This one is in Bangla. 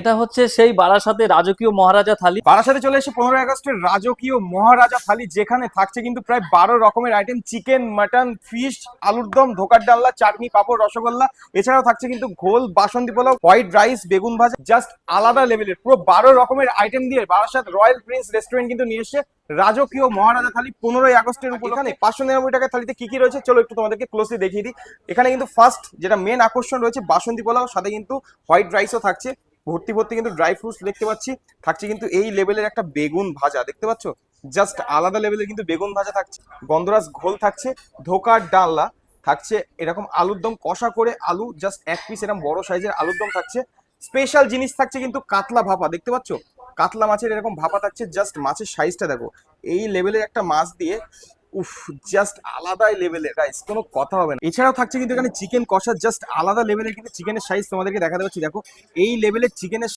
এটা হচ্ছে সেই বারাসাতে রাজকীয় মহারাজা থালি। বারাসাতে চলে এসে পনেরোই আগস্টের রাজকীয় মহারাজা থালি, যেখানে থাকছে কিন্তু প্রায় বারো রকমের আইটেম চিকেন মাটন ফিশ আলুর দম, ধোকার ডাল্লা চাটনি, পাঁপড়, রসগোল্লা। এছাড়াও থাকছে কিন্তু ঘোল, বাসন্তী পোলাও হোয়াইট রাইস বেগুন ভাজা জাস্ট আলাদা লেভেলের পুরো বারো রকমের আইটেম দিয়ে বারাসাত রয়্যাল প্রিন্স রেস্টুরেন্ট কিন্তু নিয়ে এসে রাজকীয় মহারাজা থালি পনেরোই আগস্টের উপর এখানে পাঁচশো নিরানব্বই টাকার থালিতে কি কি রয়েছে? চলো একটু তোমাদেরকে ক্লোজলি দেখিয়ে দিই। এখানে কিন্তু ফার্স্ট যেটা মেন আকর্ষণ রয়েছে, বাসন্তী পোলাও, সাথে কিন্তু হোয়াইট রাইসও থাকছে। ভর্তি ভর্তি কিন্তু ড্রাই ফ্রুটস দেখতে পাচ্ছি। থাকছে কিন্তু এই লেভেলের একটা বেগুন ভাজা, দেখতে পাচ্ছ? জাস্ট আলাদা লেভেলের কিন্তু বেগুন ভাজা থাকছে। গন্ধরাজ ঘোল থাকছে, ধোকার ডালনা থাকছে, এরকম আলুর দম কষা করে আলু জাস্ট এক পিস এরকম বড় সাইজের আলুর দম থাকছে। স্পেশাল জিনিস থাকছে কিন্তু কাতলা ভাপা, দেখতে পাচ্ছ? কাতলা মাছের এরকম ভাপা থাকছে জাস্ট মাছের সাইজটা দেখো। এই লেভেলের একটা মাছ দিয়ে উফ জাস্ট আলাদাই লেভেলের গাইস কোনো কথা হবে না। এছাড়াও থাকছে কিন্তু এখানে চিকেন কষা জাস্ট আলাদা লেভেলের কিন্তু চিকেনের সাইজ তোমাদেরকে দেখাতে পাচ্ছি। দেখো, এই লেভেলের চিকেনের